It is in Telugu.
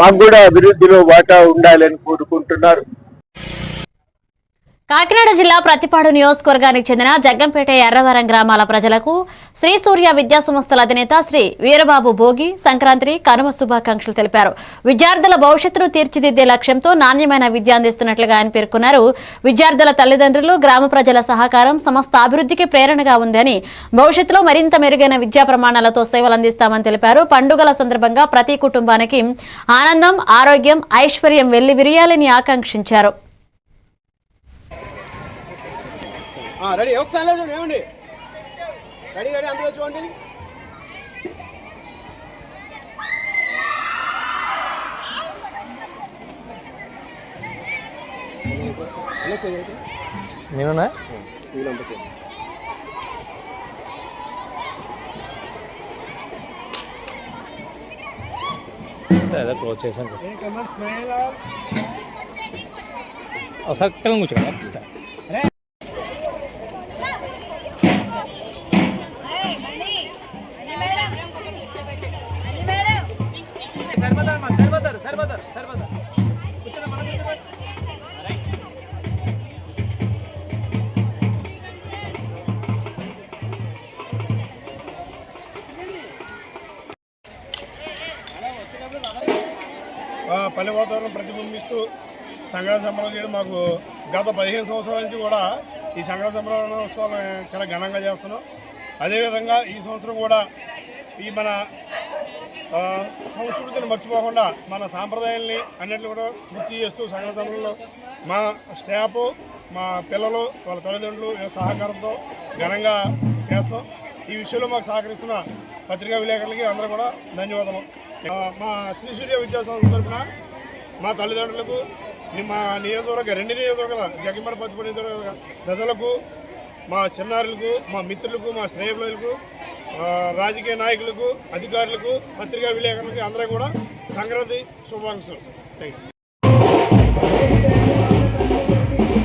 మాకు కూడా అభివృద్ధిలో వాటా ఉండాలని కోరుకుంటున్నారు. కాకినాడ జిల్లా ప్రతిపాడు నియోజకవర్గానికి చెందిన జగ్గంపేట ఎర్రవరం గ్రామాల ప్రజలకు శ్రీ సూర్య విద్యా సంస్థల అధినేత శ్రీ వీరబాబు భోగి సంక్రాంతి కనుమ శుభాకాంక్షలు తెలిపారు. విద్యార్థుల భవిష్యత్తును తీర్చిదిద్దే లక్ష్యంతో నాణ్యమైన విద్య అందిస్తున్నట్లుగా ఆయన పేర్కొన్నారు. విద్యార్థుల తల్లిదండ్రులు గ్రామ ప్రజల సహకారం సమస్త అభివృద్ధికి ప్రేరణగా ఉందని భవిష్యత్తులో మరింత మెరుగైన విద్యా ప్రమాణాలతో సేవలు అందిస్తామని తెలిపారు. పండుగల సందర్భంగా ప్రతి కుటుంబానికి ఆనందం ఆరోగ్యం ఐశ్వర్యం వెల్లి విరియాలని ఆకాంక్షించారు. రెడీ. ఒకసారి చూడండి ఏమండి రెడీ రెడీ. అందులో చూడండి. నేనున్నా? అదే క్లోజ్ చేశాను. ఒకసారి కూర్చోండి. పల్లె వాతావరణం ప్రతిబింబిస్తూ సంక్రాంతి సంబరాలు చేయడం మాకు గత పదిహేను సంవత్సరాల నుంచి కూడా ఈ సంక్రాంతి సంబరోత్సవాలు చాలా ఘనంగా చేస్తున్నాం. అదేవిధంగా ఈ సంవత్సరం కూడా ఈ మన సంస్కృతిని మర్చిపోకుండా మన సాంప్రదాయాల్ని అన్నింటిని కూడా గుర్తు చేస్తూ సంఘ సంబరంలో మా స్టాఫ్ మా పిల్లలు వాళ్ళ తల్లిదండ్రులు సహకారంతో ఘనంగా చేస్తాం. ఈ విషయంలో మాకు సహకరిస్తున్న పత్రికా విలేకరులకి అందరూ కూడా ధన్యవాదాలు మా శ్రీ సూర్య విద్యాసంస్థ తరఫున మా తల్లిదండ్రులకు మా నియోజకవర్గ రెండు నియోజకవర్గాల జగన్మర పచ్చిపడి నియోజకవర్గ ప్రజలకు మా చిన్నారులకు మా మిత్రులకు మా స్నేహితులకు రాజకీయ నాయకులకు అధికారులకు పత్రికా విలేకరులకు అందరూ కూడా సంక్రాంతి శుభాకాంక్షలు. Thank you